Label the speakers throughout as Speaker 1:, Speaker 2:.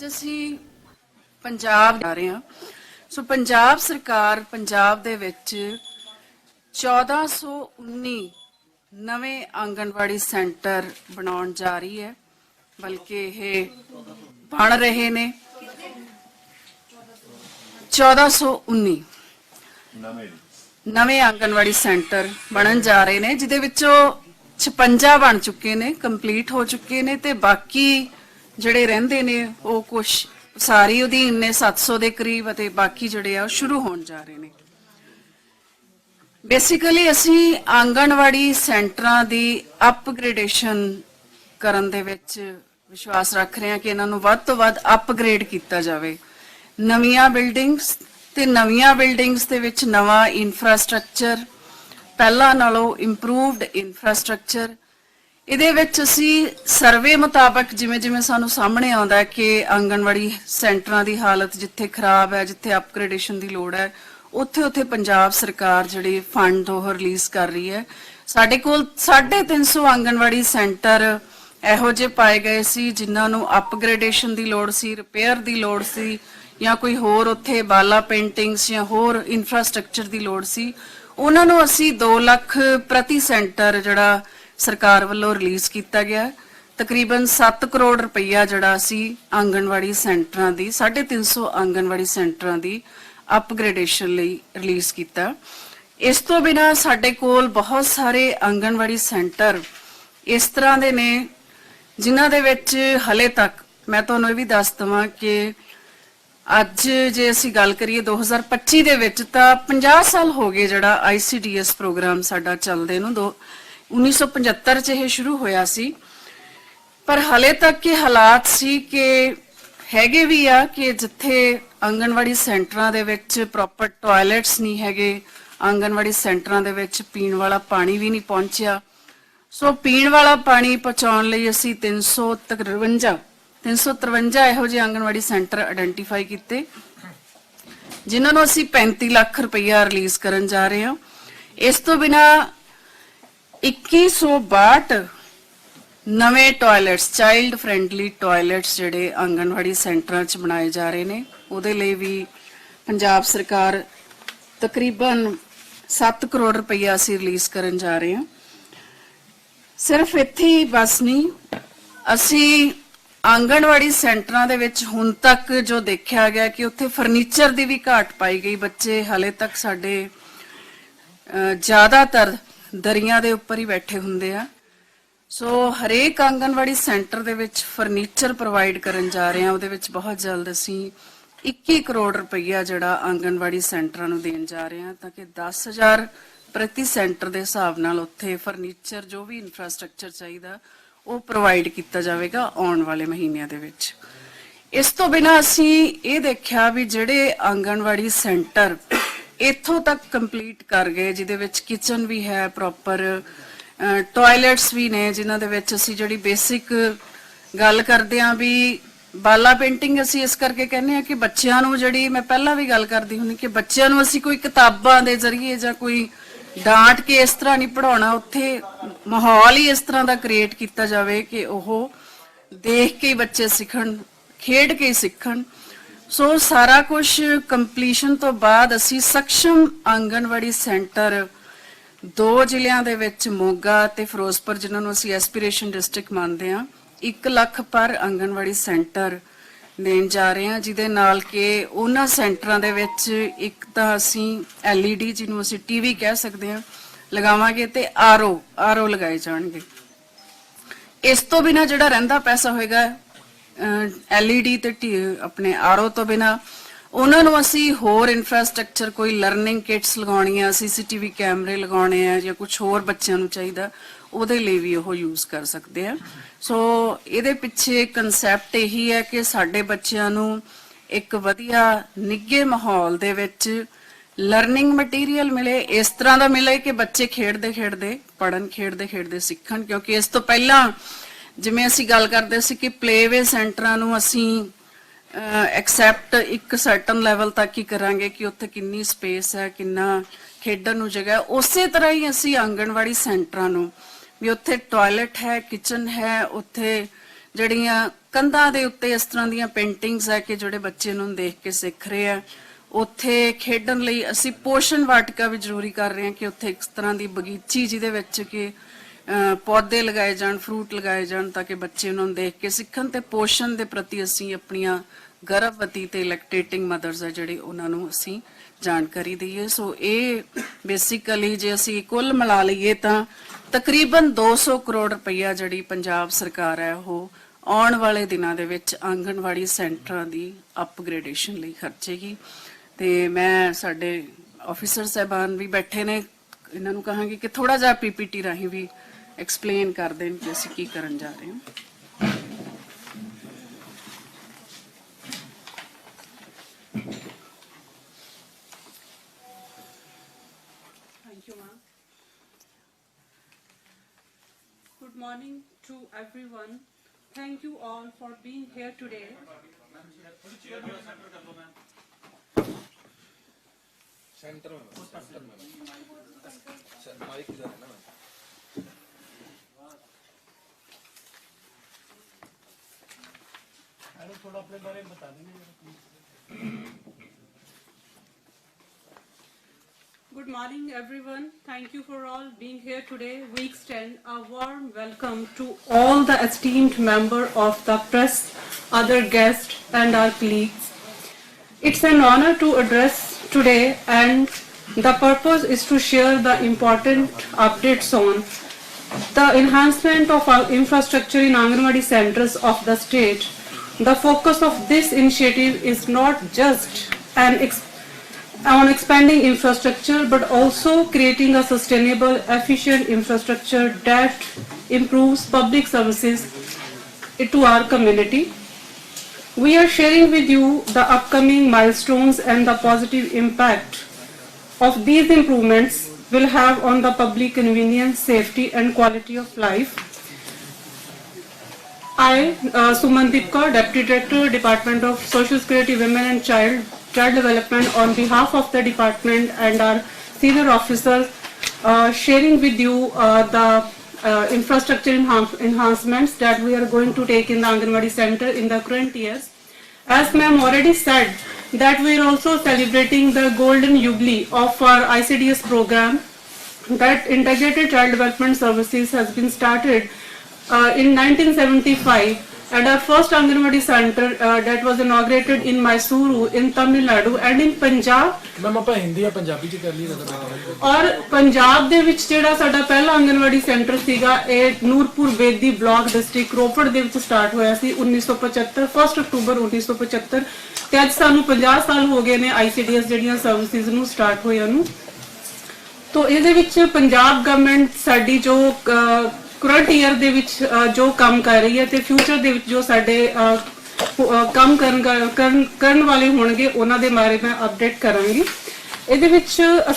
Speaker 1: ਅੱਜ ਅਸੀਂ ਪੰਜਾਬ ਜਾ ਰਹੇ ਹਾਂ। ਸੋ ਪੰਜਾਬ ਸਰਕਾਰ ਪੰਜਾਬ ਦੇ ਵਿੱਚ 1419 ਨਵੇਂ ਆਂਗਣਵਾੜੀ ਸੈਂਟਰ ਬਣਾਉਣ ਜਾ ਰਹੀ ਹੈ ਬਲਕਿ ਇਹ ਬਣ ਰਹੇ ਨੇ। 1419 ਨਵੇਂ। ਆਂਗਣਵਾੜੀ ਸੈਂਟਰ ਬਣਨ ਜਾ ਰਹੇ ਨੇ ਜਿਹਦੇ ਵਿੱਚੋਂ 56 ਬਣ ਚੁੱਕੇ ਨੇ ਕੰਪਲੀਟ ਹੋ ਚੁੱਕੇ ਨੇ ਤੇ ਬਾਕੀ ਜਿਹੜੇ ਰਹਿੰਦੇ ਨੇ, ਉਹ ਕੁਝ ਸਾਰੀ ਅਧੀਨ ਨੇ 700 ਦੇ ਕਰੀਬ ਅਤੇ ਬਾਕੀ ਜਿਹੜੇ ਆ, ਉਹ ਸ਼ੁਰੂ ਹੋਣ ਜਾ ਰਹੇ ਨੇ। ਬੇਸਿਕਲੀ ਅਸੀਂ ਆਂਗਣਵਾੜੀ ਸੈਂਟਰਾਂ ਦੀ ਅਪਗ੍ਰੇਡੇਸ਼ਨ ਕਰਨ ਦੇ ਵਿੱਚ ਵਿਸ਼ਵਾਸ ਰੱਖ ਰਹੇ ਹਾਂ ਕਿ ਇਹਨਾਂ ਨੂੰ ਵੱਧ ਤੋਂ ਵੱਧ ਅਪਗ੍ਰੇਡ ਕੀਤਾ ਜਾਵੇ। ਨਵੀਆਂ ਬਿਲਡਿੰਗਸ ਤੇ ਨਵੀਆਂ ਬਿਲਡਿੰਗਸ ਦੇ ਵਿੱਚ ਨਵਾਂ ਇਨਫਰਾਸਟ੍ਰਕਚਰ ਪਹਿਲਾਂ ਨਾਲੋਂ ਇੰਪਰੂਵਡ ਇਨਫਰਾਸਟ੍ਰਕਚਰ ਇਹਦੇ ਵਿੱਚ ਅਸੀਂ ਸਰਵੇ ਮੁਤਾਬਕ ਜਿਵੇਂ ਜਿਵੇਂ ਸਾਨੂੰ ਸਾਹਮਣੇ ਆਉਂਦਾ ਕਿ ਆਂਗਣਵਾੜੀ ਸੈਂਟਰਾਂ ਦੀ ਹਾਲਤ ਜਿੱਥੇ ਖਰਾਬ ਹੈ, ਜਿੱਥੇ ਅਪਗ੍ਰੇਡੇਸ਼ਨ ਦੀ ਲੋੜ ਹੈ, ਉੱਥੇ ਉੱਥੇ ਪੰਜਾਬ ਸਰਕਾਰ ਜਿਹੜੀ ਫੰਡ ਉਹ ਰਿਲੀਜ਼ ਕਰ ਰਹੀ ਹੈ। ਸਾਡੇ ਕੋਲ 350 ਆਂਗਣਵਾੜੀ ਸੈਂਟਰ ਇਹੋ ਜਿਹੇ ਪਾਏ ਗਏ ਸੀ ਜਿਨ੍ਹਾਂ ਨੂੰ ਅਪਗ੍ਰੇਡੇਸ਼ਨ ਦੀ ਲੋੜ ਸੀ ਰਿਪੇਅਰ ਦੀ ਲੋੜ ਸੀ ਜਾਂ ਕੋਈ ਹੋਰ ਉੱਥੇ ਬਾਲਾ ਪੇਂਟਿੰਗਸ ਜਾਂ ਹੋਰ ਇਨਫਰਾਸਟ੍ਰਕਚਰ ਦੀ ਲੋੜ ਸੀ। ਉਹਨਾਂ ਨੂੰ ਅਸੀਂ 2 ਲੱਖ ਪ੍ਰਤੀ ਸੈਂਟਰ ਜਿਹੜਾ ਸਰਕਾਰ ਵੱਲੋਂ ਰਿਲੀਜ਼ ਕੀਤਾ ਗਿਆ। ਤਕਰੀਬਨ 7 ਕਰੋੜ ਰੁਪਈਆ ਜਿਹੜਾ ਅਸੀਂ ਆਂਗਣਵਾੜੀ ਸੈਂਟਰਾਂ ਦੀ 350 ਆਂਗਣਵਾੜੀ ਸੈਂਟਰਾਂ ਦੀ ਅਪਗ੍ਰੇਡੇਸ਼ਨ ਲਈ ਰਿਲੀਜ਼ ਕੀਤਾ। ਇਸ ਤੋਂ ਬਿਨਾ ਸਾਡੇ ਕੋਲ ਬਹੁਤ ਸਾਰੇ ਆਂਗਣਵਾੜੀ ਸੈਂਟਰ ਇਸ ਤਰ੍ਹਾਂ ਦੇ ਨੇ, ਜਿਨ੍ਹਾਂ ਦੇ ਵਿੱਚ ਹਲੇ ਤੱਕ ਮੈਂ ਤੁਹਾਨੂੰ ਇਹ ਵੀ ਦੱਸ ਦਵਾਂ ਕਿ ਅੱਜ ਜੇ ਅਸੀਂ ਗੱਲ ਕਰੀਏ 2025 ਦੇ ਵਿੱਚ ਤਾਂ 50 ਸਾਲ ਹੋ ਗਏ ਜਿਹੜਾ ICDS ਪ੍ਰੋਗਰਾਮ ਸਾਡਾ ਚੱਲਦੇ ਨੂੰ, ਦੋ 1975 ਚ ਇਹ ਸ਼ੁਰੂ ਹੋਇਆ ਸੀ। ਪਰ ਹਲੇ ਤੱਕ ਇਹ ਹਾਲਾਤ ਸੀ ਕਿ ਹੈਗੇ ਵੀ ਆ ਕਿ ਜਿੱਥੇ ਆਂਗਣਵਾੜੀ ਸੈਂਟਰਾਂ ਦੇ ਵਿੱਚ ਪ੍ਰੋਪਰ ਟਾਇਲਟਸ ਨਹੀਂ ਹੈਗੇ ਆਂਗਣਵਾੜੀ ਸੈਂਟਰਾਂ ਦੇ ਵਿੱਚ ਪੀਣ ਵਾਲਾ ਪਾਣੀ ਵੀ ਨਹੀਂ ਪਹੁੰਚਿਆ। ਸੋ ਪੀਣ ਵਾਲਾ ਪਾਣੀ ਪਹੁੰਚਾਉਣ ਲਈ ਅਸੀਂ 353 353 ਇਹੋ ਜਿਹੇ ਆਂਗਣਵਾੜੀ ਸੈਂਟਰ ਆਇਡੈਂਟੀਫਾਈ ਕੀਤੇ, ਜਿਨ੍ਹਾਂ ਨੂੰ ਅਸੀਂ 35 ਲੱਖ ਰੁਪਈਆ ਰਿਲੀਜ਼ ਕਰਨ ਜਾ ਰਹੇ ਹਾਂ। ਇਸ ਤੋਂ ਬਿਨਾ 2162 ਨਵੇਂ ਟਾਇਲਟਸ ਚਾਈਲਡ ਫ੍ਰੈਂਡਲੀ ਟਾਇਲਟਸ ਜਿਹੜੇ ਆਂਗਣਵਾੜੀ ਸੈਂਟਰਾਂ 'ਚ ਬਣਾਏ ਜਾ ਰਹੇ ਨੇ, ਉਹਦੇ ਲਈ ਵੀ ਪੰਜਾਬ ਸਰਕਾਰ ਤਕਰੀਬਨ 7 ਕਰੋੜ ਰੁਪਈਆ ਅਸੀਂ ਰਿਲੀਜ਼ ਕਰਨ ਜਾ ਰਹੇ ਹਾਂ। ਸਿਰਫ ਇੱਥੇ ਹੀ ਬਸ ਨਹੀਂ, ਅਸੀਂ ਆਂਗਣਵਾੜੀ ਸੈਂਟਰਾਂ ਦੇ ਵਿੱਚ ਹੁਣ ਤੱਕ ਜੋ ਦੇਖਿਆ ਗਿਆ ਕਿ ਉੱਥੇ ਫਰਨੀਚਰ ਦੀ ਵੀ ਘਾਟ ਪਾਈ ਗਈ ਬੱਚੇ ਹਲੇ ਤੱਕ ਸਾਡੇ ਜ਼ਿਆਦਾਤਰ ਦਰੀਆਂ ਦੇ ਉੱਪਰ ਹੀ ਬੈਠੇ ਹੁੰਦੇ ਆ। ਸੋ ਹਰੇਕ ਆਂਗਣਵਾੜੀ ਸੈਂਟਰ ਦੇ ਵਿੱਚ ਫਰਨੀਚਰ ਪ੍ਰੋਵਾਈਡ ਕਰਨ ਜਾ ਰਹੇ ਹਾਂ ਉਹਦੇ ਵਿੱਚ ਬਹੁਤ ਜਲਦ ਅਸੀਂ 21 ਕਰੋੜ ਰੁਪਈਆ ਜਿਹੜਾ ਆਂਗਣਵਾੜੀ ਸੈਂਟਰਾਂ ਨੂੰ ਦੇਣ ਜਾ ਰਹੇ ਹਾਂ ਤਾਂ ਕਿ 10000 ਪ੍ਰਤੀ ਸੈਂਟਰ ਦੇ ਹਿਸਾਬ ਨਾਲ ਉੱਥੇ ਫਰਨੀਚਰ ਜੋ ਵੀ ਇਨਫਰਾਸਟ੍ਰਕਚਰ ਚਾਹੀਦਾ, ਉਹ ਪ੍ਰੋਵਾਈਡ ਕੀਤਾ ਜਾਵੇਗਾ ਆਉਣ ਵਾਲੇ ਮਹੀਨਿਆਂ ਦੇ ਵਿੱਚ। ਇਸ ਤੋਂ ਬਿਨਾ ਅਸੀਂ ਇਹ ਦੇਖਿਆ ਵੀ ਜਿਹੜੇ ਆਂਗਣਵਾੜੀ ਸੈਂਟਰ ਇੱਥੋਂ ਤੱਕ ਕੰਪਲੀਟ ਕਰ ਗਏ, ਜਿਹਦੇ ਵਿੱਚ ਕਿਚਨ ਵੀ ਹੈ ਪ੍ਰੋਪਰ ਟਾਇਲਟਸ ਵੀ ਨੇ, ਜਿਨ੍ਹਾਂ ਦੇ ਵਿੱਚ ਅਸੀਂ ਜਿਹੜੀ ਬੇਸਿਕ ਗੱਲ ਕਰਦੇ ਆਂ ਵੀ ਬਾਲਾ ਪੇਂਟਿੰਗ ਅਸੀਂ ਇਸ ਕਰਕੇ ਕਹਿੰਦੇ ਆ ਕਿ ਬੱਚਿਆਂ ਨੂੰ ਜਿਹੜੀ ਮੈਂ ਪਹਿਲਾਂ ਵੀ ਗੱਲ ਕਰਦੀ ਹੁੰਦੀ ਕਿ ਬੱਚਿਆਂ ਨੂੰ ਅਸੀਂ ਕੋਈ ਕਿਤਾਬਾਂ ਦੇ ਜ਼ਰੀਏ ਜਾਂ ਕੋਈ ਡਾਂਟ ਕੇ ਇਸ ਤਰ੍ਹਾਂ ਨਹੀਂ ਪੜਾਉਣਾ ਉੱਥੇ ਮਾਹੌਲ ਹੀ ਇਸ ਤਰ੍ਹਾਂ ਦਾ ਕ੍ਰੀਏਟ ਕੀਤਾ ਜਾਵੇ ਕਿ ਉਹ ਦੇਖ ਕੇ ਹੀ ਬੱਚੇ ਸਿੱਖਣ, ਖੇਡ ਕੇ ਹੀ ਸਿੱਖਣ। ਸੋ ਸਾਰਾ ਕੁਝ ਕੰਪਲੀਸ਼ਨ ਤੋਂ ਬਾਅਦ ਅਸੀਂ ਸક્ષਮ ਆਂਗਣਵਾੜੀ ਸੈਂਟਰ ਦੋ ਜ਼ਿਲ੍ਹਿਆਂ ਦੇ ਵਿੱਚ ਮੋਗਾ ਤੇ ਫਿਰੋਜ਼ਪੁਰ, ਜਿਨ੍ਹਾਂ ਨੂੰ ਅਸੀਂ ਐਸਪੀਰੇਸ਼ਨ ਡਿਸਟ੍ਰਿਕਟ ਮੰਨਦੇ ਹਾਂ 1 ਲੱਖ ਪਰ ਆਂਗਣਵਾੜੀ ਸੈਂਟਰ ਦੇਣ ਜਾ ਰਹੇ ਹਾਂ, ਜਿਹਦੇ ਨਾਲ ਕਿ ਉਹਨਾਂ ਸੈਂਟਰਾਂ ਦੇ ਵਿੱਚ ਇੱਕ ਤਾਂ ਅਸੀਂ LED ਜਿਹਨੂੰ ਅਸੀਂ ਟੀਵੀ ਕਹਿ ਸਕਦੇ ਹਾਂ ਲਗਾਵਾਂਗੇ ਤੇ ਆਰਓ ਆਰਓ ਲਗਾਏ ਜਾਣਗੇ। ਇਸ ਤੋਂ ਬਿਨਾ ਜਿਹੜਾ ਰਹਿੰਦਾ ਪੈਸਾ ਹੋਏਗਾ LED ਤੇ ਟੀ- ਆਪਣੇ ਆਰਓ ਤੋਂ ਬਿਨਾ। ਉਹਨਾਂ ਨੂੰ ਅਸੀਂ ਹੋਰ ਇਨਫਰਾਸਟ੍ਰਕਚਰ ਕੋਈ ਲਰਨਿੰਗ ਕਿਟਸ ਲਗਾਉਣੀਆਂ ਸੀਸੀਟੀਵੀ ਕੈਮਰੇ ਲਗਾਉਣੇ ਆ ਜਾਂ ਕੁਝ ਹੋਰ ਬੱਚਿਆਂ ਨੂੰ ਚਾਹੀਦਾ, ਉਹਦੇ ਲਈ ਵੀ ਉਹ ਯੂਜ਼ ਕਰ ਸਕਦੇ ਆ। ਸੋ ਇਹਦੇ ਪਿੱਛੇ ਕਨਸੈਪਟ ਇਹੀ ਹੈ ਕਿ ਸਾਡੇ ਬੱਚਿਆਂ ਨੂੰ ਇੱਕ ਵਧੀਆ ਨਿੱਘੇ ਮਾਹੌਲ ਦੇ ਵਿੱਚ ਲਰਨਿੰਗ ਮਟੀਰੀਅਲ ਮਿਲੇ। ਇਸ ਤਰ੍ਹਾਂ ਦਾ ਮਿਲੇ ਕਿ ਬੱਚੇ ਖੇਡਦੇ ਖੇਡਦੇ ਪੜਨ ਖੇਡਦੇ ਖੇਡਦੇ ਸਿੱਖਣ, ਕਿਉਂਕਿ ਇਸ ਤੋਂ ਪਹਿਲਾਂ ਜਿਵੇਂ ਅਸੀਂ ਗੱਲ ਕਰਦੇ ਸੀ ਕਿ ਪਲੇਵੇ ਸੈਂਟਰਾਂ ਨੂੰ ਅਸੀਂ ਐਕਸੈਪਟ ਇੱਕ ਸਰਟਨ ਲੈਵਲ ਤੱਕ ਹੀ ਕਰਾਂਗੇ ਕਿ ਉੱਥੇ ਕਿੰਨੀ ਸਪੇਸ ਹੈ, ਕਿੰਨਾ ਖੇਡਣ ਨੂੰ ਜਗ੍ਹਾ ਹੈ। ਉਸੇ ਤਰ੍ਹਾਂ ਹੀ ਅਸੀਂ ਆਂਗਣਵਾੜੀ ਸੈਂਟਰਾਂ ਨੂੰ ਵੀ ਉੱਥੇ ਟਾਇਲਟ ਹੈ ਕਿਚਨ ਹੈ, ਉੱਥੇ ਜਿਹੜੀਆਂ ਕੰਧਾਂ ਦੇ ਉੱਤੇ ਇਸ ਤਰ੍ਹਾਂ ਦੀਆਂ ਪੇਂਟਿੰਗਸ ਹੈ ਕਿ ਜਿਹੜੇ ਬੱਚੇ ਨੂੰ ਦੇਖ ਕੇ ਸਿੱਖ ਰਹੇ ਆ। ਉੱਥੇ ਖੇਡਣ ਲਈ ਅਸੀਂ ਪੋਸ਼ਣ ਵਾਟਿਕਾ ਵੀ ਜ਼ਰੂਰੀ ਕਰ ਰਹੇ ਹਾਂ ਕਿ ਉੱਥੇ ਇੱਕ ਤਰ੍ਹਾਂ ਦੀ ਬਗੀਚੀ ਜਿਹਦੇ ਵਿੱਚ ਕਿ ਪੌਦੇ ਲਗਾਏ ਜਾਣ ਫਰੂਟ ਲਗਾਏ ਜਾਣ ਤਾਂ ਕਿ ਬੱਚੇ ਉਹਨਾਂ ਨੂੰ ਦੇਖ ਕੇ ਸਿੱਖਣ ਤੇ ਪੋਸ਼ਣ ਦੇ ਪ੍ਰਤੀ ਅਸੀਂ ਆਪਣੀਆਂ ਗਰਭਵਤੀ ਤੇ ਲੈਕਟੇਟਿੰਗ ਮਦਰਸ ਆ ਜਿਹੜੇ ਉਹਨਾਂ ਨੂੰ ਅਸੀਂ ਜਾਣਕਾਰੀ ਦਈਏ। ਸੋ ਇਹ ਬੇਸਿਕਲੀ ਜੇ ਅਸੀਂ ਕੁੱਲ ਮਿਲਾ ਲਈਏ ਤਾਂ ਤਕਰੀਬਨ 200 ਕਰੋੜ ਰੁਪਈਆ ਜਿਹੜੀ ਪੰਜਾਬ ਸਰਕਾਰ ਹੈ, ਉਹ ਆਉਣ ਵਾਲੇ ਦਿਨਾਂ ਦੇ ਵਿੱਚ ਆਂਗਣਵਾੜੀ ਸੈਂਟਰਾਂ ਦੀ ਅਪਗ੍ਰੇਡੇਸ਼ਨ ਲਈ ਖਰਚੇਗੀ। ਤੇ ਮੈਂ ਸਾਡੇ ਆਫੀਸਰ ਸਹਿਬਾਨ ਵੀ ਬੈਠੇ ਨੇ। ਇਹਨਾਂ ਨੂੰ ਕਹਾਂਗੀ ਕਿ ਥੋੜਾ ਜਿਹਾ ਪੀਪੀਟੀ ਰਾਹੀਂ ਵੀ ਐਕਸਪਲੇਨ ਕਰ ਦੇਣ ਕਿ ਅਸੀਂ ਕੀ ਕਰਨ ਜਾ ਰਹੇ ਹਾਂ
Speaker 2: Thank you, ma'am. Good morning to everyone. Thank you all for being here today.
Speaker 3: Centre में बस, सेंटर में बस। सर, माइक इधर है ना
Speaker 2: Good morning, everyone. Thank you for all being here today. We extend a warm welcome to all the esteemed member of the press, other guests, and our colleagues. It's an honor to address today, and the purpose is to share the important updates on the enhancement of our infrastructure in Anganwadi centers of the state. The focus of this initiative is not just ex- on expanding infrastructure but also creating a sustainable, efficient infrastructure that improves public services to our community. We are sharing with you the upcoming milestones and the positive impact of these improvements will have on the public convenience, safety and quality of life. I, uh, Sumandip Kaur, Deputy Director, Department of Social Security, Women and Child, Child Development, on behalf of the department and our senior officers, uh, sharing with you uh, the uh, infrastructure enhan- enhancements that we are going to take in the Anganwadi Center in the current years. As ma'am already said, that we are also celebrating the golden jubilee of our ICDS program that integrated child development services has been started uh, in 1975 and our first Anganwadi center uh, that was inaugurated in Mysuru in Tamil Nadu and in Punjab.
Speaker 4: Ma'am ਆਪਾਂ ਹਿੰਦੀ ਜਾਂ ਪੰਜਾਬੀ ਚ ਕਰ ਲਈ ਤਾਂ
Speaker 2: ਔਰ ਪੰਜਾਬ ਦੇ ਵਿੱਚ ਜਿਹੜਾ ਸਾਡਾ ਪਹਿਲਾ ਆਂਗਨਵਾੜੀ ਸੈਂਟਰ ਸੀਗਾ ਇਹ ਨੂਰਪੁਰ ਬੇਦੀ ਬਲਾਕ ਡਿਸਟ੍ਰਿਕਟ ਰੋਪੜ ਦੇ ਵਿੱਚ ਸਟਾਰਟ ਹੋਇਆ ਸੀ 1975 1 ਅਕਤੂਬਰ 1975 ਤੇ ਅੱਜ ਸਾਨੂੰ 50 ਸਾਲ ਹੋ ਗਏ ਨੇ ਆਈਸੀਡੀਐਸ ਜਿਹੜੀਆਂ ਸਰਵਿਸਿਜ਼ ਨੂੰ ਸਟਾਰਟ ਹੋਇਆ ਨੂੰ। ਤੋ ਇਹਦੇ ਵਿੱਚ ਪੰਜਾਬ ਗਵਰਨਮੈਂਟ ਸਾਡੀ ਜੋ ਕਰੰਟ ਈਅਰ ਦੇ ਵਿੱਚ ਅ, ਜੋ ਕੰਮ ਕਰ ਰਹੀ ਹੈ ਤੇ ਫਿਊਚਰ ਦੇ ਵਿੱਚ ਜੋ ਸਾਡੇ ਅ, ਅ, ਕੰਮ ਕਰਨ ਕਰਨ ਕਰਨ ਵਾਲੇ ਹੋਣਗੇ ਉਹਨਾਂ ਦੇ ਬਾਰੇ ਮੈਂ ਅਪਡੇਟ ਕਰਾਂਗੀ। ਇਹਦੇ ਵਿੱਚ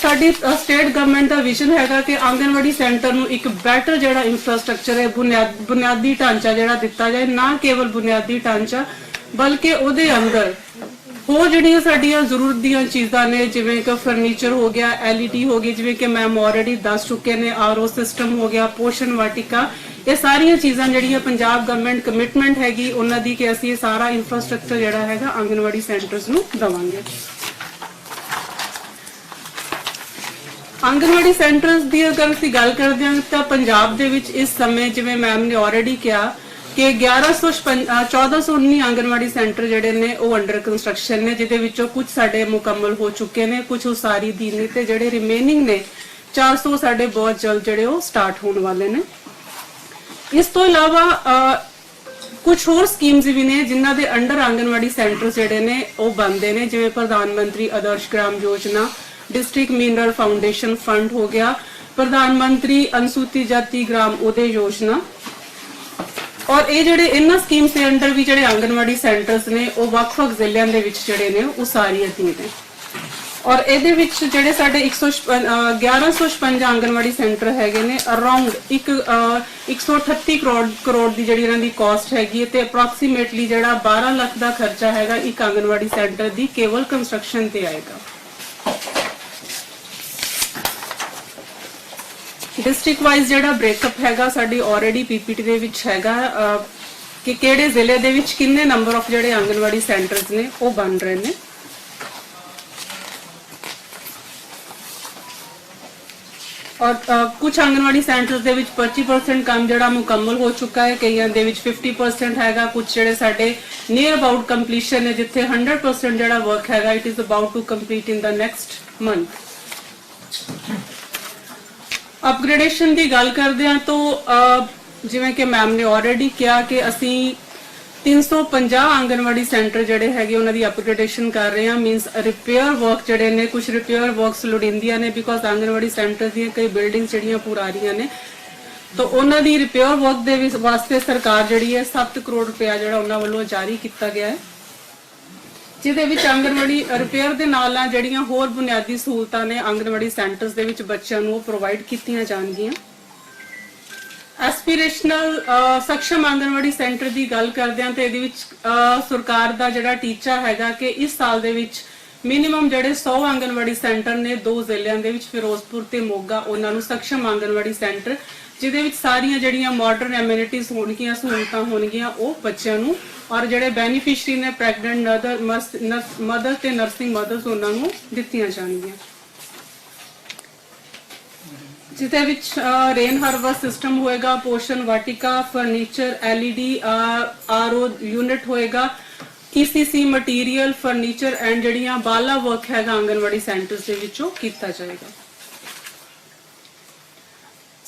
Speaker 2: ਸਾਡੀ ਸਟੇਟ ਗਵਰਨਮੈਂਟ ਦਾ ਵਿਜ਼ਨ ਹੈਗਾ ਕਿ ਆਂਗਨਵਾੜੀ ਸੈਂਟਰ ਨੂੰ ਇੱਕ ਬੈਟਰ ਜਿਹੜਾ ਇਨਫਰਾਸਟ੍ਰਕਚਰ ਹੈ ਬੁਨਿਆਦ ਬੁਨਿਆਦੀ ਢਾਂਚਾ ਜਿਹੜਾ ਦਿੱਤਾ ਜਾਏ ਨਾ ਕੇਵਲ ਬੁਨਿਆਦੀ ਢਾਂਚਾ ਬਲਕਿ ਉਹਦੇ ਅੰਦਰ ਹੋਰ ਜਿਹੜੀਆਂ ਸਾਡੀਆਂ ਜ਼ਰੂਰਤ ਦੀਆਂ ਚੀਜ਼ਾਂ ਨੇ, ਜਿਵੇਂ ਕਿ ਫਰਨੀਚਰ ਹੋ ਗਿਆ, LED ਹੋ ਗਈ, ਜਿਵੇਂ ਕਿ ਮੈਮ ਆਲਰੇਡੀ ਦੱਸ ਚੁੱਕੇ ਨੇ ਆਰਓ ਸਿਸਟਮ ਹੋ ਗਿਆ, ਪੋਸ਼ਣ ਵਾਟਿਕਾ, ਇਹ ਸਾਰੀਆਂ ਚੀਜ਼ਾਂ ਜਿਹੜੀਆਂ ਪੰਜਾਬ ਗਵਰਨਮੈਂਟ ਕਮਿਟਮੈਂਟ ਹੈਗੀ, ਉਹਨਾਂ ਦੀ ਕਿ ਅਸੀਂ ਸਾਰਾ ਇਨਫਰਾਸਟ੍ਰਕਚਰ ਜਿਹੜਾ ਹੈਗਾ ਆਂਗਨਵਾੜੀ ਸੈਂਟਰਸ ਨੂੰ ਦਵਾਂਗੇ। ਆਂਗਨਵਾੜੀ ਸੈਂਟਰਸ ਦੀ ਅਗਰ ਅਸੀਂ ਗੱਲ ਕਰਦੇ ਹਾਂ ਤਾਂ ਪੰਜਾਬ ਦੇ ਵਿੱਚ ਇਸ ਸਮੇਂ ਜਿਵੇਂ ਮੈਮ ਨੇ ਆਲਰੇਡੀ ਕਿਹਾ ਕਿ 1156 ਅ, 1419 ਆਂਗਨਵਾੜੀ ਸੈਂਟਰ ਜਿਹੜੇ ਨੇ ਉਹ ਅੰਡਰ ਕੰਸਟਰਕਸ਼ਨ ਨੇ ਜਿਹਦੇ ਵਿੱਚੋਂ ਕੁਝ ਸਾਡੇ ਮੁਕੰਮਲ ਹੋ ਚੁੱਕੇ ਨੇ ਕੁਝ ਉਸਾਰੀ ਦੀ ਨੇ ਤੇ ਜਿਹੜੇ ਰਿਮੇਨਿੰਗ ਨੇ 400 ਸਾਡੇ ਬਹੁਤ ਜਲਦ ਜਿਹੜੇ ਉਹ ਸਟਾਰਟ ਹੋਣ ਵਾਲੇ ਨੇ। ਇਸ ਤੋਂ ਇਲਾਵਾ ਕੁਝ ਹੋਰ ਸਕੀਮਸ ਵੀ ਨੇ ਜਿਨ੍ਹਾਂ ਦੇ ਅੰਡਰ ਆਂਗਨਵਾੜੀ ਸੈਂਟਰ ਜਿਹੜੇ ਨੇ ਉਹ ਬਣਦੇ ਨੇ ਜਿਵੇਂ Pradhan Mantri Adarsh Gram Yojana district mineral foundation fund ਹੋ ਗਿਆ ਪ੍ਰਧਾਨ ਮੰਤਰੀ ਅਨੁਸੂਚਿਤ ਜਾਤੀ ਗ੍ਰਾਮ ਉਦੇ ਯੋਜਨਾ ਔਰ ਇਹ ਜਿਹੜੇ ਇਹਨਾਂ ਸਕੀਮਸ ਦੇ ਅੰਡਰ ਵੀ ਜਿਹੜੇ ਆਂਗਨਵਾੜੀ ਸੈਂਟਰਸ ਨੇ, ਉਹ ਵੱਖ-ਵੱਖ ਜ਼ਿਲ੍ਹਿਆਂ ਦੇ ਵਿੱਚ ਜਿਹੜੇ ਨੇ, ਉਹ ਸਾਰੀ ਅਧੀਨ ਨੇ। ਔਰ ਇਹਦੇ ਵਿੱਚ ਜਿਹੜੇ ਸਾਡੇ 156 ਅਹ 1156 ਆਂਗਨਵਾੜੀ ਸੈਂਟਰ ਹੈਗੇ ਨੇ ਅਰਾਊਂਡ ਇੱਕ, ਅਹ 138 ਕਰੋੜ ਕਰੋੜ ਦੀ ਜਿਹੜੀ ਇਹਨਾਂ ਦੀ ਕਾਸਟ ਹੈਗੀ ਹੈ ਤੇ ਅਪਰੋਕਸੀਮੇਟਲੀ ਜਿਹੜਾ 12 ਲੱਖ ਦਾ ਖਰਚਾ ਹੈਗਾ ਇੱਕ ਆਂਗਨਵਾੜੀ ਸੈਂਟਰ ਦੀ ਕੇਵਲ ਕੰਸਟਰਕਸ਼ਨ ਤੇ ਆਏਗਾ। ਡਿਸਟ੍ਰਿਕਟ ਵਾਈਜ਼ ਜਿਹੜਾ ਬ੍ਰੇਕਅਪ ਹੈਗਾ, ਸਾਡੀ ਆਲਰੇਡੀ ਪੀਪੀਟੀ ਦੇ ਵਿੱਚ ਹੈਗਾ ਕਿ ਕਿਹੜੇ ਜ਼ਿਲ੍ਹੇ ਦੇ ਵਿੱਚ ਕਿੰਨੇ ਨੰਬਰ ਆਫ ਜਿਹੜੇ ਆਂਗਨਵਾੜੀ ਸੈਂਟਰਸ ਨੇ, ਉਹ ਬਣ ਰਹੇ ਨੇ। ਔਰ ਕੁਝ ਆਂਗਨਵਾੜੀ ਸੈਂਟਰਸ ਦੇ ਵਿੱਚ 25% ਕੰਮ ਜਿਹੜਾ ਮੁਕੰਮਲ ਹੋ ਚੁੱਕਾ ਹੈ, ਕਈਆਂ ਦੇ ਵਿੱਚ 50% ਹੈਗਾ ਕੁਝ ਜਿਹੜੇ ਸਾਡੇ ਨੀਅਰ ਅਬਾਊਟ ਕੰਪਲੀਸ਼ਨ ਹੈ ਜਿੱਥੇ 100% ਜਿਹੜਾ ਵਰਕ ਹੈਗਾ it is about to complete in the next month upgradation ਦੀ ਗੱਲ ਕਰਦੇ ਹਾਂ ਤਾਂ ਜਿਵੇਂ ਕਿ ਮੈਮ ਨੇ ਆਲਰੇਡੀ ਕਿਹਾ ਕਿ ਅਸੀਂ 350 ਆਂਗਨਵਾੜੀ ਸੈਂਟਰ ਜਿਹੜੇ ਹੈਗੇ ਉਹਨਾਂ ਦੀ ਅਪਗ੍ਰੇਡੇਸ਼ਨ ਕਰ ਰਹੇ ਹਾਂ ਮੀਨਸ ਰਿਪੇਅਰ ਵਰਕ ਜਿਹੜੇ ਨੇ ਕੁਝ ਰਿਪੇਅਰ ਵਰਕਸ ਲੋੜੀਂਦੀਆਂ ਨੇ ਬਿਕੋਜ਼ ਆਂਗਨਵਾੜੀ ਸੈਂਟਰ ਦੀਆਂ ਕਈ ਬਿਲਡਿੰਗਸ ਜਿਹੜੀਆਂ ਪੁਰਾਣੀਆਂ ਨੇ। ਤਾਂ ਉਹਨਾਂ ਦੀ ਰਿਪੇਅਰ ਵਰਕ ਦੇ ਵਾਸਤੇ ਸਰਕਾਰ ਜਿਹੜੀ ਹੈ 7 ਕਰੋੜ ਰੁਪਇਆ ਜਿਹੜਾ ਉਹਨਾਂ ਵੱਲੋਂ ਜਾਰੀ ਕੀਤਾ ਗਿਆ ਹੈ। ਜਿਹਦੇ ਵਿੱਚ ਆਂਗਣਵਾੜੀ ਰਿਪੇਅਰ ਦੇ ਨਾਲ ਨਾਲ ਜਿਹੜੀਆਂ ਹੋਰ ਬੁਨਿਆਦੀ ਸਹੂਲਤਾਂ ਨੇ ਆਂਗਣਵਾੜੀ ਸੈਂਟਰਸ ਦੇ ਵਿੱਚ ਬੱਚਿਆਂ ਨੂੰ ਪ੍ਰੋਵਾਈਡ ਕੀਤੀਆਂ ਜਾਣਗੀਆਂ। ਐਸਪੀਰੇਸ਼ਨਲ ਸਖਸ਼ਮ ਆਂਗਣਵਾੜੀ ਸੈਂਟਰ ਦੀ ਗੱਲ ਕਰਦੇ ਹਾਂ ਤੇ ਇਹਦੇ ਵਿੱਚ ਸਰਕਾਰ ਦਾ ਜਿਹੜਾ ਟੀਚਾ ਹੈਗਾ ਕਿ ਇਸ ਸਾਲ ਦੇ ਵਿੱਚ ਮਿਨੀਮਮ ਜਿਹੜੇ 100 ਆਂਗਣਵਾੜੀ ਸੈਂਟਰ ਨੇ ਦੋ ਜ਼ਿਲ੍ਹਿਆਂ ਦੇ ਵਿੱਚ ਫਿਰੋਜ਼ਪੁਰ ਤੇ ਮੋਗਾ, ਉਹਨਾਂ ਨੂੰ ਸਖਸ਼ਮ ਆਂਗਣਵਾੜੀ ਸੈਂਟਰ ਜਿਹਦੇ ਵਿੱਚ ਸਾਰੀਆਂ ਜਿਹੜੀਆਂ ਮਾਡਰਨ ਐਮਿਨਿਟੀਜ਼ ਹੋਣਗੀਆਂ, ਸਹੂਲਤਾਂ ਹੋਣਗੀਆਂ, ਉਹ ਬੱਚਿਆਂ ਨੂੰ ਔਰ ਜਿਹੜੇ ਬੈਨੀਫੀਸ਼ਰੀ ਨੇ ਪ੍ਰੈਗਨੈਂਟ ਮਦਰ ਮਦਰ ਤੇ ਨਰਸਿੰਗ ਮਦਰਸ ਉਹਨਾਂ ਨੂੰ ਦਿੱਤੀਆਂ ਜਾਣਗੀਆਂ। ਜਿਹਦੇ ਵਿੱਚ ਰੇਨ ਹਾਰਵਰ ਸਿਸਟਮ ਹੋਏਗਾ Poshan Vatika furniture LED RO unit ਹੋਏਗਾ ਈਸੀਸੀ ਮਟੀਰੀਅਲ ਫਰਨੀਚਰ ਐਂਡ ਜਿਹੜੀਆਂ ਬਾਲਾ ਵਰਕ ਹੈਗਾ, ਆਂਗਨਵਾੜੀ ਸੈਂਟਰਸ ਦੇ ਵਿੱਚੋਂ ਕੀਤਾ ਜਾਏਗਾ।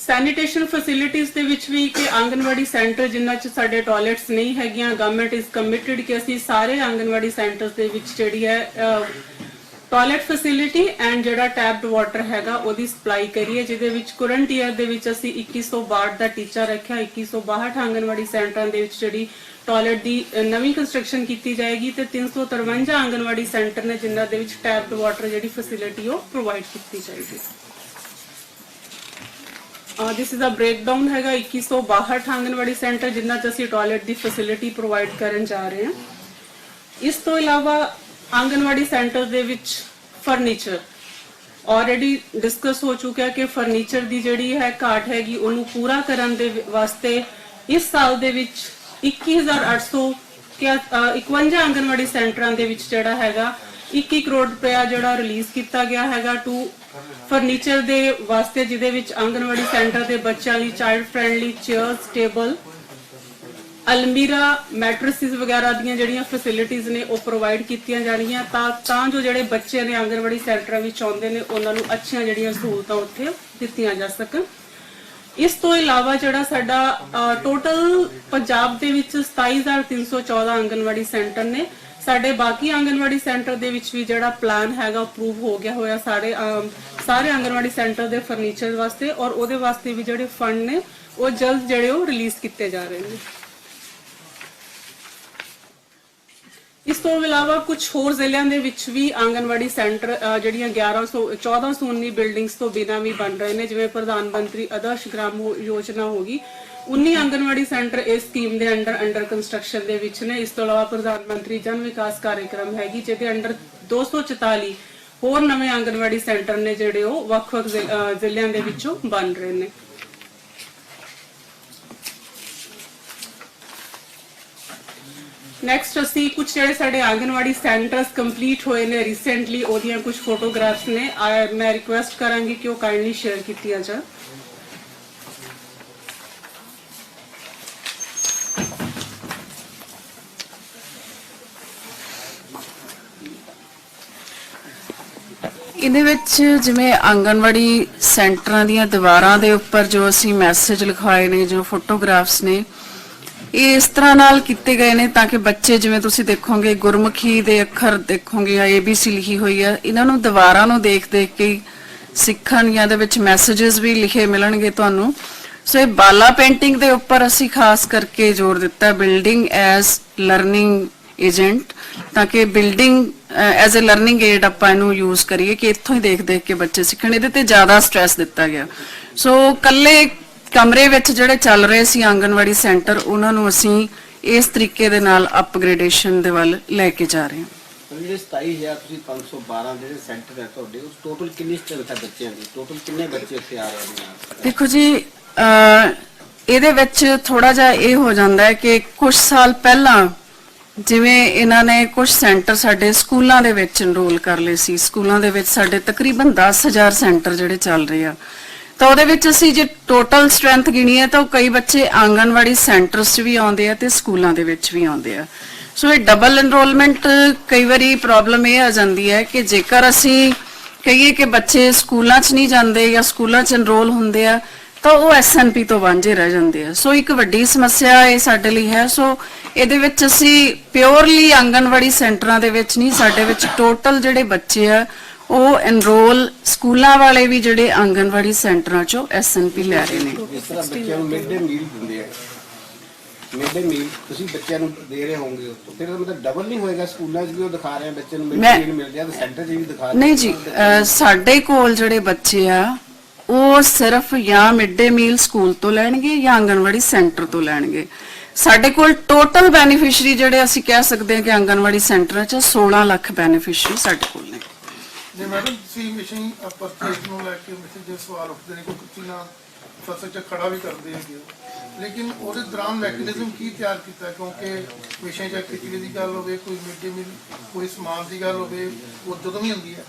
Speaker 2: ਸੈਨੀਟੇਸ਼ਨ ਫੈਸਿਲਿਟੀਜ਼ ਦੇ ਵਿੱਚ ਵੀ ਕਿ ਆਂਗਨਵਾੜੀ ਸੈਂਟਰ ਜਿਨ੍ਹਾਂ 'ਚ ਸਾਡੇ ਟਾਇਲਟਸ ਨਹੀਂ ਹੈਗੀਆਂ ਗਵਰਨਮੈਂਟ ਇਜ਼ ਕਮਿਟਡ ਕਿ ਅਸੀਂ ਸਾਰੇ ਆਂਗਨਵਾੜੀ ਸੈਂਟਰਸ ਦੇ ਵਿੱਚ ਜਿਹੜੀ ਹੈ ਟਾਇਲਟ ਫੈਸਿਲਿਟੀ ਐਂਡ ਜਿਹੜਾ ਟੈਪਡ ਵਾਟਰ ਹੈਗਾ ਉਹਦੀ ਸਪਲਾਈ ਕਰੀਏ, ਜਿਹਦੇ ਵਿੱਚ ਕਰੰਟ ਈਅਰ ਦੇ ਵਿੱਚ ਅਸੀਂ 2162 ਦਾ ਟੀਚਾ ਰੱਖਿਆ 2162 ਆਂਗਨਵਾੜੀ ਸੈਂਟਰਾਂ ਦੇ ਵਿੱਚ ਜਿਹੜੀ ਟਾਇਲਟ ਦੀ ਨਵੀਂ ਕੰਸਟਰਕਸ਼ਨ ਕੀਤੀ ਜਾਏਗੀ ਤੇ 353 ਆਂਗਨਵਾੜੀ ਸੈਂਟਰ ਨੇ ਜਿਨ੍ਹਾਂ ਦੇ ਵਿੱਚ ਟੈਪਡ ਵਾਟਰ ਜਿਹੜੀ ਫੈਸਿਲਿਟੀ ਉਹ ਪ੍ਰੋਵਾਈਡ ਕੀਤੀ ਜਾਏਗੀ। ਦਿਸ ਇਜ਼ ਅ ਬ੍ਰੇਕਡਾਊਨ ਹੈਗਾ 2162 ਆਂਗਨਵਾੜੀ ਸੈਂਟਰ ਜਿਨ੍ਹਾਂ 'ਚ ਅਸੀਂ ਟਾਇਲਟ ਦੀ ਫੈਸਿਲਿਟੀ ਪ੍ਰੋਵਾਈਡ ਕਰਨ ਜਾ ਰਹੇ ਹਾਂ। ਇਸ ਤੋਂ ਇਲਾਵਾ ਆਂਗਨਵਾੜੀ ਸੈਂਟਰ ਦੇ ਵਿੱਚ ਫਰਨੀਚਰ ਆਲਰੇਡੀ ਡਿਸਕਸ ਹੋ ਚੁੱਕਿਆ ਕਿ ਫਰਨੀਚਰ ਦੀ ਜਿਹੜੀ ਹੈ ਘਾਟ ਹੈਗੀ ਉਹਨੂੰ ਪੂਰਾ ਕਰਨ ਦੇ ਵਾਸਤੇ ਇਸ ਸਾਲ ਦੇ ਵਿੱਚ 21800 ਕਿਆ ਅ, 51 ਆਂਗਨਵਾੜੀ ਸੈਂਟਰਾਂ ਦੇ ਵਿੱਚ ਜਿਹੜਾ ਹੈਗਾ 21 ਕਰੋੜ ਰੁਪਇਆ ਜਿਹੜਾ ਰਿਲੀਜ਼ ਕੀਤਾ ਗਿਆ ਹੈਗਾ ਟੂ ਫਰਨੀਚਰ ਦੇ ਵਾਸਤੇ ਜਿਹਦੇ ਵਿੱਚ ਆਂਗਨਵਾੜੀ ਸੈਂਟਰ ਦੇ ਬੱਚਿਆਂ ਲਈ ਚਾਈਲਡ ਫ੍ਰੈਂਡਲੀ ਚੇਅਰਸ ਟੇਬਲ ਅਲਮੀਰਾ ਮੈਟ੍ਰੈਸਿਸ ਵਗੈਰਾ ਦੀਆਂ ਜਿਹੜੀਆਂ ਫੈਸਿਲਿਟੀਆਂ ਨੇ ਉਹ ਪ੍ਰੋਵਾਈਡ ਕੀਤੀਆਂ ਜਾਣਗੀਆਂ। ਤਾਂ ਤਾਂ ਜੋ ਜਿਹੜੇ ਬੱਚੇ ਨੇ ਆਂਗਨਵਾੜੀ ਸੈਂਟਰਾਂ ਵਿੱਚ ਆਉਂਦੇ ਨੇ, ਉਹਨਾਂ ਨੂੰ ਅੱਛੀਆਂ ਜਿਹੜੀਆਂ ਸਹੂਲਤਾਂ ਉੱਥੇ ਦਿੱਤੀਆਂ ਜਾ ਸਕਣ। ਇਸ ਤੋਂ ਇਲਾਵਾ ਜਿਹੜਾ ਸਾਡਾ ਟੋਟਲ ਪੰਜਾਬ ਦੇ ਵਿੱਚ 27314 ਆਂਗਨਵਾੜੀ ਸੈਂਟਰ ਨੇ ਸਾਡੇ ਬਾਕੀ ਆਂਗਨਵਾੜੀ ਸੈਂਟਰ ਦੇ ਵਿੱਚ ਵੀ ਜਿਹੜਾ ਪਲਾਨ ਹੈਗਾ ਅਪਰੂਵ ਹੋ ਗਿਆ ਹੋਇਆ ਸਾਰੇ ਸਾਰੇ ਆਂਗਨਵਾੜੀ ਸੈਂਟਰ ਦੇ ਫਰਨੀਚਰ ਵਾਸਤੇ ਔਰ ਉਹਦੇ ਵਾਸਤੇ ਵੀ ਜਿਹੜੇ ਫੰਡ ਨੇ ਉਹ ਜਲਦ ਜਿਹੜੇ ਉਹ ਰਿਲੀਜ਼ ਕੀਤੇ ਜਾ ਰਹੇ ਨੇ। ਇਸ ਤੋਂ ਇਲਾਵਾ ਕੁਝ ਹੋਰ ਜ਼ਿਲ੍ਹਿਆਂ ਦੇ ਵਿੱਚ ਵੀ ਆਂਗਨਵਾੜੀ ਸੈਂਟਰ ਅ, ਜਿਹੜੀਆਂ 1100 1419 ਬਿਲਡਿੰਗਸ ਤੋਂ ਬਿਨਾਂ ਵੀ ਬਣ ਰਹੇ ਨੇ ਜਿਵੇਂ ਪ੍ਰਧਾਨ ਮੰਤਰੀ ਆਦਰਸ਼ ਗ੍ਰਾਮ ਯੋਜਨਾ ਹੋਗੀ 19 ਆਂਗਨਵਾੜੀ ਸੈਂਟਰ ਇਸ ਸਕੀਮ ਦੇ ਅੰਡਰ ਅੰਡਰ ਕੰਸਟਰਕਸ਼ਨ ਦੇ ਵਿੱਚ ਨੇ। ਇਸ ਤੋਂ ਇਲਾਵਾ ਪ੍ਰਧਾਨ ਮੰਤਰੀ ਜਨ ਵਿਕਾਸ ਕਾਰਜਕ੍ਰਮ ਹੈਗੀ, ਜਿਹਦੇ ਅੰਡਰ 244 ਹੋਰ ਨਵੇਂ ਆਂਗਨਵਾੜੀ ਸੈਂਟਰ ਨੇ ਜਿਹੜੇ ਉਹ ਵੱਖ-ਵੱਖ ਜ਼ਿਲ੍ਹਿਆਂ ਦੇ ਵਿੱਚੋਂ ਬਣ ਰਹੇ ਨੇ। ਨੈਕਸਟ ਅਸੀਂ ਕੁਝ ਜਿਹੜੇ ਸਾਡੇ ਆਂਗਨਵਾੜੀ ਸੈਂਟਰਸ ਕੰਪਲੀਟ ਹੋਏ ਨੇ ਰੀਸੈਂਟਲੀ ਉਹਦੀਆਂ ਕੁਝ ਫੋਟੋਗ੍ਰਾਫਸ ਨੇ। ਮੈਂ ਰਿਕੁਐਸਟ ਕਰਾਂਗੀ ਕਿ ਉਹ ਕਾਈਂਡਲੀ ਸ਼ੇਅਰ ਕੀਤੀਆਂ ਜਾਣ।
Speaker 1: ਇਹਦੇ ਵਿੱਚ ਜਿਵੇਂ ਆਂਗਣਵਾੜੀ ਸੈਂਟਰਾਂ ਦੀਆਂ ਦੀਵਾਰਾਂ ਦੇ ਉੱਪਰ ਜੋ ਅਸੀਂ ਮੈਸੇਜ ਲਿਖਵਾਏ ਨੇ, ਜੋ ਫੋਟੋਗ੍ਰਾਫਸ ਨੇ, ਇਹ ਇਸ ਤਰ੍ਹਾਂ ਨਾਲ ਕੀਤੇ ਗਏ ਨੇ ਤਾਂ ਕਿ ਬੱਚੇ ਜਿਵੇਂ ਤੁਸੀਂ ਦੇਖੋਗੇ, ਗੁਰਮੁਖੀ ਦੇ ਅੱਖਰ ਦੇਖੋਗੇ ਜਾਂ ABC ਲਿਖੀ ਹੋਈ ਆ, ਇਹਨਾਂ ਨੂੰ ਦੀਵਾਰਾਂ ਨੂੰ ਦੇਖ ਦੇਖ ਕੇ ਸਿੱਖਣ ਜਾਂ ਦੇ ਵਿੱਚ ਮੈਸੇजेस ਵੀ ਲਿਖੇ ਮਿਲਣਗੇ ਤੁਹਾਨੂੰ। ਸੋ ਇਹ ਬਾਲਾ ਪੇਂਟਿੰਗ ਦੇ ਉੱਪਰ ਅਸੀਂ ਖਾਸ ਕਰਕੇ ਜ਼ੋਰ ਦਿੱਤਾ ਬਿਲਡਿੰਗ ਐਜ਼ ਲਰਨਿੰਗ ਏਜੰਟ ਤਾਂ ਕਿ building as a learning aid ਆਪਾਂ ਇਹਨੂੰ ਯੂਜ਼ ਕਰੀਏ ਕਿ ਇੱਥੋਂ ਹੀ ਦੇਖ ਦੇਖ ਕੇ ਬੱਚੇ ਸਿੱਖਣ ਇਹਦੇ ਤੇ ਜ਼ਿਆਦਾ ਸਟ੍ਰੈਸ ਦਿੱਤਾ ਗਿਆ ਸੋ ਕੱਲੇ ਕਮਰੇ ਵਿੱਚ ਜਿਹੜੇ ਚੱਲ ਰਹੇ ਸੀ ਆਂਗਨਵਾੜੀ ਸੈਂਟਰ ਉਹਨਾਂ ਨੂੰ ਅਸੀਂ ਇਸ ਤਰੀਕੇ ਦੇ ਨਾਲ ਅਪਗ੍ਰੇਡੇਸ਼ਨ ਦੇ ਵੱਲ ਲੈ ਕੇ ਜਾ ਰਹੇ ਹਾਂ
Speaker 5: ਜਿਹੜੇ 27500 ਤੁਸੀਂ 512 ਜਿਹੜੇ ਸੈਂਟਰ ਹੈ ਤੁਹਾਡੇ ਉਸ ਟੋਟਲ ਕਿੰਨੀ ਸਟ੍ਰੈਂਥ ਹੈ ਬੱਚਿਆਂ ਦੀ ਟੋਟਲ ਕਿੰਨੇ ਬੱਚੇ ਇੱਥੇ ਆ ਰਹੇ ਨੇ
Speaker 1: ਦੇਖੋ ਜੀ ਇਹਦੇ ਵਿੱਚ ਥੋੜਾ ਜਿਹਾ ਇਹ ਹੋ ਜਾਂਦਾ ਹੈ ਕਿ ਕੁਝ ਸਾਲ ਪਹਿਲਾਂ ਜਿਵੇਂ ਇਹਨਾਂ ਨੇ ਕੁਝ ਸੈਂਟਰ ਸਾਡੇ ਸਕੂਲਾਂ ਦੇ ਵਿੱਚ ਐਨਰੋਲ ਕਰ ਲਏ ਸੀ। ਸਕੂਲਾਂ ਦੇ ਵਿੱਚ ਸਾਡੇ ਤਕਰੀਬਨ 10000 ਸੈਂਟਰ ਜਿਹੜੇ ਚੱਲ ਰਹੇ ਆ। ਤਾਂ ਉਹਦੇ ਵਿੱਚ ਅਸੀਂ ਜੇ ਟੋਟਲ ਸਟਰੈਂਥ ਗਿਣੀਏ ਤਾਂ ਕਈ ਬੱਚੇ ਆਂਗਨਵਾੜੀ ਸੈਂਟਰਸ 'ਚ ਵੀ ਆਉਂਦੇ ਆ ਤੇ ਸਕੂਲਾਂ ਦੇ ਵਿੱਚ ਵੀ ਆਉਂਦੇ ਆ। ਸੋ ਇਹ ਡਬਲ ਐਨਰੋਲਮੈਂਟ ਕਈ ਵਾਰੀ ਪ੍ਰੋਬਲਮ ਇਹ ਆ ਜਾਂਦੀ ਹੈ ਕਿ ਜੇਕਰ ਅਸੀਂ ਕਹੀਏ ਕਿ ਬੱਚੇ ਸਕੂਲਾਂ 'ਚ ਨਹੀਂ ਜਾਂਦੇ ਜਾਂ ਸਕੂਲਾਂ 'ਚ ਐਨਰੋਲ ਹੁੰਦੇ ਆ ਤਾਂ ਉਹ ਐਸਐਨਪੀ ਤੋਂ ਵਾਂਝੇ ਰਹਿ ਜਾਂਦੇ ਆ। ਸੋ ਇੱਕ ਵੱਡੀ ਸਮੱਸਿਆ ਇਹ ਸਾਡੇ ਲਈ ਹੈ। ਸੋ ਇਹਦੇ ਵਿੱਚ ਅਸੀਂ ਪਿਓਰਲੀ ਆਂਗਨਵਾੜੀ ਸੈਂਟਰਾਂ ਦੇ ਵਿੱਚ ਨਹੀਂ ਸਾਡੇ ਵਿੱਚ ਟੋਟਲ ਜਿਹੜੇ ਬੱਚੇ ਆ ਉਹ ਐਨਰੋਲ ਸਕੂਲਾਂ ਵਾਲੇ ਵੀ ਜਿਹੜੇ ਆਂਗਨਵਾੜੀ ਸੈਂਟਰਾਂ 'ਚੋਂ ਐਸਐਨਪੀ ਲੈ ਰਹੇ ਨੇ।
Speaker 5: ਜਿਸ ਤਰ੍ਹਾਂ ਬੱਚਿਆਂ ਨੂੰ ਮਿਡ ਡੇ ਮੀਲ ਦਿੰਦੇ ਆ। ਮਿਡ ਡੇ ਮੀਲ ਤੁਸੀਂ ਬੱਚਿਆਂ ਨੂੰ ਦੇ ਰਹੇ ਹੋਵੋਗੇ ਫਿਰ ਇਹਦਾ ਮਤਲਬ ਡਬਲ ਨਹੀਂ ਹੋਏਗਾ। ਸਕੂਲਾਂ 'ਚ ਵੀ ਉਹ ਦਿਖਾ ਰਹੇ ਆ ਬੱਚੇ ਨੂੰ ਮਿਡ ਡੇ ਮੀਲ ਮਿਲ ਰਿਹਾ ਤੇ ਸੈਂਟਰ 'ਚ ਵੀ ਦਿਖਾ ਰਹੇ
Speaker 1: ਨਹੀਂ ਜੀ ਸਾਡੇ ਕੋਲ ਜਿਹੜੇ ਬੱਚੇ ਆ ਉਹ ਸਿਰਫ ਜਾਂ ਮਿਡ ਡੇ ਮੀਲ ਸਕੂਲ ਤੋਂ ਲੈਣਗੇ ਜਾਂ ਆਂਗਨਵਾੜੀ ਸੈਂਟਰ ਤੋਂ ਲੈਣਗੇ। ਸਾਡੇ ਕੋਲ ਟੋਟਲ ਬੈਨੀਫੀਸ਼ਰੀ ਜਿਹੜੇ ਅਸੀਂ ਕਹਿ ਸਕਦੇ ਹਾਂ ਕਿ ਆਂਗਨਵਾੜੀ ਸੈਂਟਰਾਂ 'ਚ 16 ਲੱਖ ਬੈਨੀਫੀਸ਼ਰੀ ਸਾਡੇ ਕੋਲ ਨੇ।
Speaker 6: ਜੀ ਮੈਡਮ, ਤੁਸੀਂ ਮਿਸ਼ਨ ਪਰਚੇਜ ਨੂੰ ਲੈ ਕੇ ਮਿਸ਼ਨ ਦੇ ਸਵਾਲ ਉੱਠਦੇ ਨੇ, ਕੋਈ ਕੁੱਤੀ ਨਾਲ ਫਸਲ ਚ ਖੜਾ ਵੀ ਕਰਦੇ ਹੈਗੇ ਹੋ। ਲੇਕਿਨ ਉਹਦੇ ਦੌਰਾਨ ਮੈਕੈਨਿਜ਼ਮ ਕੀ ਤਿਆਰ ਕੀਤਾ? ਕਿਉਂਕਿ ਮਿਸ਼ਨ ਜਾਂ ਖਿਚੜੀ ਦੀ ਗੱਲ ਹੋਵੇ, ਕੋਈ ਮਿਡ ਡੇ ਮੀਲ, ਕੋਈ ਸਮਾਨ ਦੀ ਗੱਲ ਹੋਵੇ, ਉਹ ਜਦੋਂ ਵੀ ਹੁੰਦੀ ਹੈ।